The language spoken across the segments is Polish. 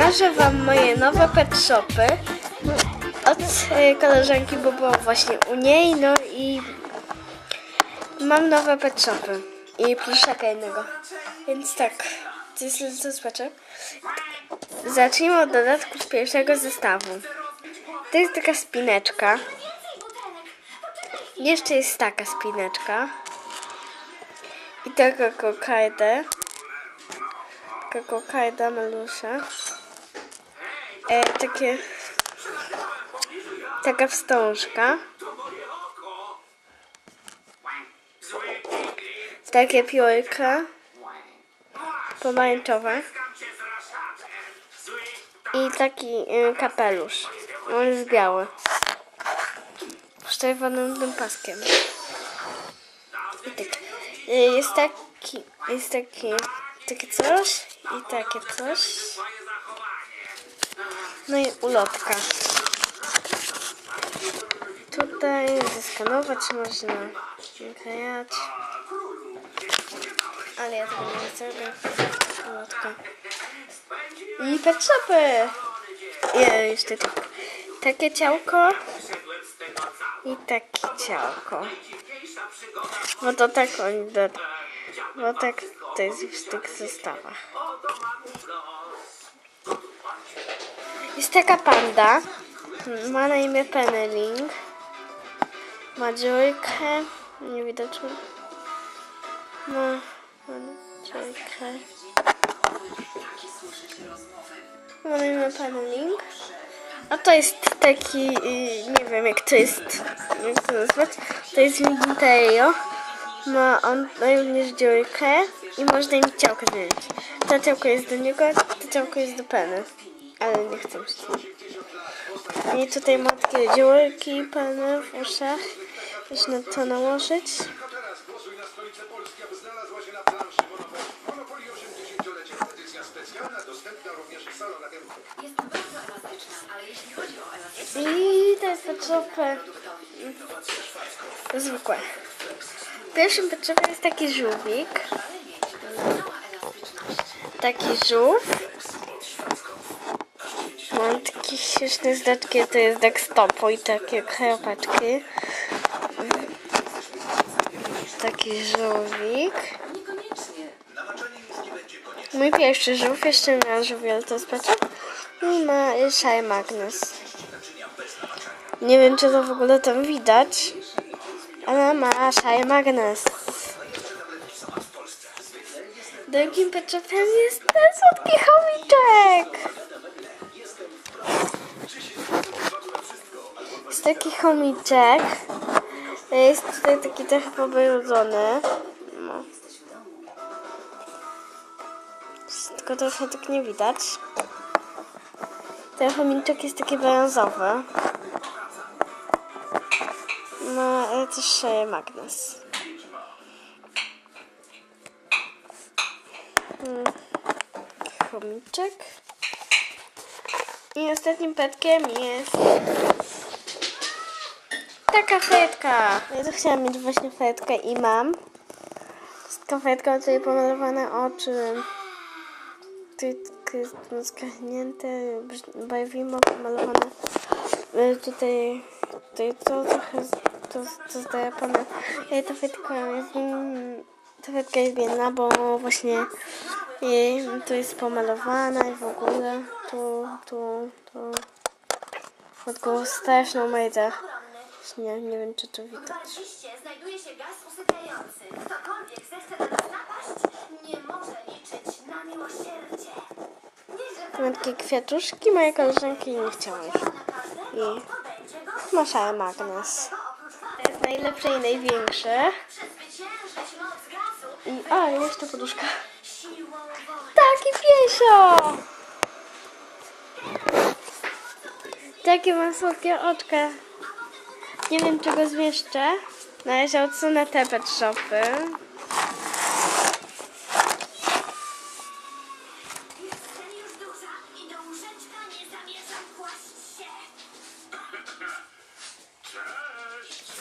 Pokażę Wam moje nowe pet shopy od e, koleżanki, bo byłam właśnie u niej, no i mam nowe pet shopy i pluszaka innego. Więc tak, to jest co zobaczę. Zacznijmy od dodatków pierwszego zestawu. To jest taka spineczka. Jeszcze jest taka spineczka. I taka kokajdę. Taka kokajda malusza. E, takie... Taka wstążka. Takie piórka. Pomarańczowe. I taki y, kapelusz. On jest biały. Z czerwonym tym paskiem. I tak. Y, Jest taki, jest taki, takie coś i takie coś. No i ulotka. Tutaj zeskanować można naklejać. Ale ja tego nie zrobię. Ulotka. I pet shopy. I jeszcze tak. takie ciałko i takie ciałko. Bo to tak oni do... Bo tak to jest w tych zestawach. Jest taka panda. Ma na imię Peneling. Ma dziurkę. Niewidoczną. Ma, ma dziurkę. Ma na imię Peneling. A to jest taki, y, nie wiem jak to jest, jak to nazwać, to jest Minterio. Ma on również dziurkę i można im ciałko zmienić. To ciałko jest do niego, to ciałko jest do Peny, ale nie chcę. I tutaj ma takie dziurki, Peny w uszach. Można to nałożyć. Tylko teraz głosuj na stolicę Polski, aby znalazła się na planszy Monopoly. Monopoly 80-lecie. Edycja specjalna, dostępna również w salonach MK. Jest bardzo elastyczna, ale jeśli chodzi o elastyczność, I to jest potrzebne zwykłe. Pierwszym potrzebie jest taki żółwik. Taki żółw. Takie śmieszne znaczki, to jest desktopu i takie kropeczki. Taki żółwik. Mój pierwszy żółw, jeszcze nie ma żółwiel, to specie. I ma Shine Magnus. Nie wiem, czy to w ogóle tam widać, ale ma Shine Magnus. Drugim peczepem jest ten słodki chomiczek. Jest taki chomiczek. Jest tutaj taki trochę pobrudzony. No. Tylko trochę tak nie widać. Ten chomiczek jest taki brązowy. No, ale też szeje magnes. Mm, Chomiczek. I ostatnim petkiem jest taka fetka. Ja to chciałam mieć właśnie fetkę i mam. Taka fetka, ma tutaj pomalowane oczy. Tak jest no, skachnięte, barwimo pomalowane. Y, Tutaj, tutaj to trochę, to, to zdaje pana. Ja ta fetka jest, ta fetka jest biedna, bo właśnie jej tu jest pomalowana i w ogóle tu, tu, tu. Pod taką straszną mejdę. Nie, nie wiem czy to widać. W liście znajduje się gaz usypiający. Ktokolwiek zechce na nas napaść, nie może liczyć na miłosierdzie. Mam takie kwiatuszki, moje koleżanki nie chciały I to będzie go masz magnes. To jest najlepsze i największe. I, a, jeszcze poduszka. Taki piesio! Takie mam słodkie oczka. Nie wiem, czy go zmieszczę. Na razie odsunę te pet shopy.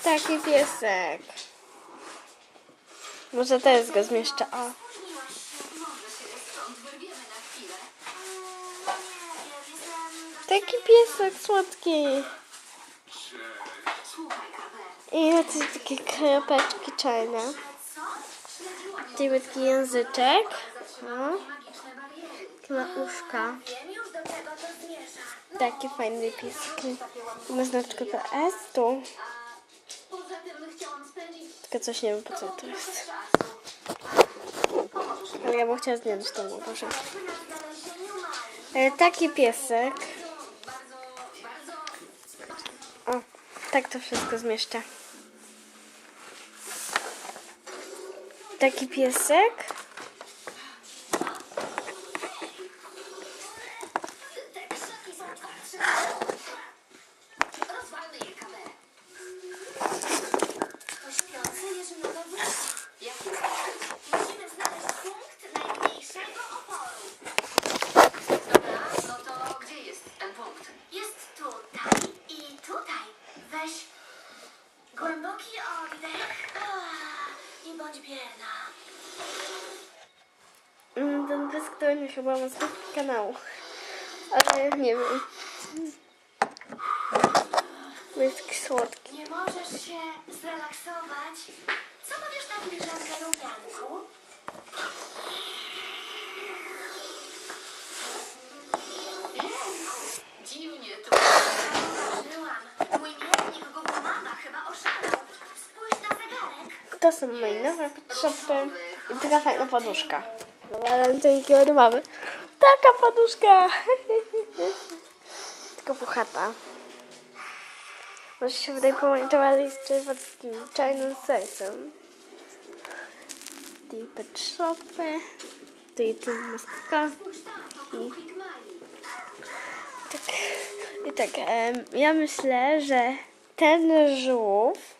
Taki piesek. Może teraz go zmieszczę. O. Taki piesek słodki. I jacyś takie kropeczki czarne. Ją. Taki języczek. No. Bariery. Ma uszka. Taki fajny piesek. Ma znaczkę PS tu. Tylko coś nie wiem po co to jest. Ale ja bym chciała zdjąć to może. na. E, Taki piesek. O, tak to wszystko zmieszczę. Taki piesek. Te krzaki są twardsze. Rozwalmy je, Kawe. To śpiący jeżynowe wróci. Jak to zrobić? Musimy znaleźć punkt najmniejszego oporu. Dobra, no to gdzie jest ten punkt? Jest tutaj i tutaj. Weź głęboki oddech Ah, i bądź bierna. Mm, Ten piesek to nie chyba ma swój kanał. Ale nie wiem. Jest taki słodki. Nie możesz się zrelaksować? Co powiesz na To są moje nowe potrzeby. I taka fajna poduszka. Walentynki od mamy. Taka poduszka. Tylko puchata. Może się wydaje pomarańczowa jeszcze pod takim czarnym sercem. Tej pet shopy. Tej tu maska. Mali. Tak. I tak, em, ja myślę, że ten żółw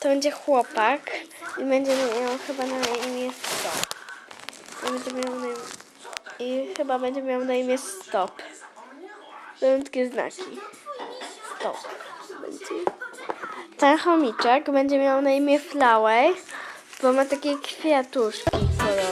to będzie chłopak i będzie miał chyba na imię Stop. I, będzie miał na, I chyba będzie miał na imię Stop. Będą takie znaki. Stop. Będzie. Ten chomiczek będzie miał na imię Flower, bo ma takie kwiatuszki kolorowe.